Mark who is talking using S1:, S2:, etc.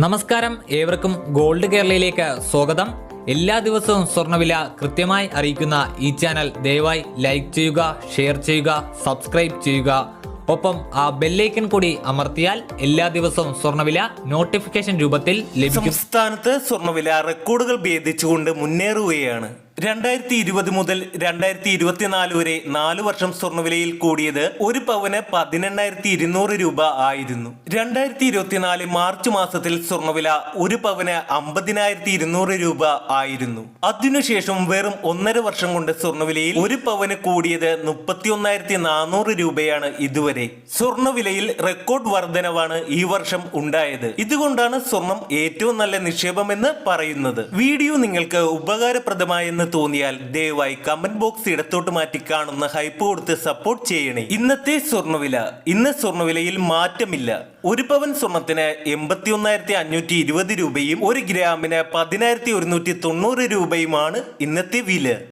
S1: നമസ്കാരം ഏവർക്കും ഗോൾഡ് കേരളയിലേക്ക് സ്വാഗതം. എല്ലാ ദിവസവും സ്വർണവില കൃത്യമായി അറിയിക്കുന്ന ഈ ചാനൽ ദയവായി ലൈക്ക് ചെയ്യുക ഷെയർ ചെയ്യുക സബ്സ്ക്രൈബ് ചെയ്യുക. ഒപ്പം ആ ബെല്ലൈക്കൻ കൂടി അമർത്തിയാൽ എല്ലാ ദിവസവും സ്വർണവില നോട്ടിഫിക്കേഷൻ രൂപത്തിൽ ലഭിക്കും.
S2: സംസ്ഥാനത്ത് സ്വർണവില റെക്കോർഡുകൾ ഭേദിച്ചുകൊണ്ട് മുന്നേറുകയാണ്. രണ്ടായിരത്തി ഇരുപത് മുതൽ രണ്ടായിരത്തി ഇരുപത്തിനാല് വരെ നാല് വർഷം സ്വർണവിലയിൽ കൂടിയത് ഒരു പവന് പതിനെണ്ണായിരത്തി ഇരുന്നൂറ് രൂപ ആയിരുന്നു. രണ്ടായിരത്തി ഇരുപത്തിനാല് മാർച്ച് മാസത്തിൽ സ്വർണവില ഒരു പവന് അമ്പതിനായിരത്തി ഇരുന്നൂറ് രൂപ ആയിരുന്നു. അതിനുശേഷം വെറും ഒന്നര വർഷം കൊണ്ട് സ്വർണവിലയിൽ ഒരു പവന് കൂടിയത് മുപ്പത്തി ഒന്നായിരത്തി നാനൂറ് രൂപയാണ് ഇതുവരെ. സ്വർണവിലയിൽ റെക്കോർഡ് വർധനവാണ് ഈ വർഷം ഉണ്ടായത്. ഇതുകൊണ്ടാണ് സ്വർണം ഏറ്റവും നല്ല നിക്ഷേപമെന്ന് പറയുന്നത്. വീഡിയോ നിങ്ങൾക്ക് ഉപകാരപ്രദമായെന്ന് തോന്നിയാൽ ദയവായി കമന്റ് ബോക്സ് ഇടത്തോട്ട് മാറ്റി കാണുന്ന ഹൈപ്പ് കൊടുത്ത് സപ്പോർട്ട് ചെയ്യണേ. ഇന്നത്തെ സ്വർണവില. ഇന്ന് സ്വർണവിലയിൽ മാറ്റമില്ല. ഒരു പവൻ സ്വർണത്തിന് എൺപത്തി ഒന്നായിരത്തി അഞ്ഞൂറ്റി ഇരുപത് രൂപയും ഒരു ഗ്രാമിന് പതിനായിരത്തി ഒരുന്നൂറ്റി തൊണ്ണൂറ് രൂപയുമാണ് ഇന്നത്തെ വില.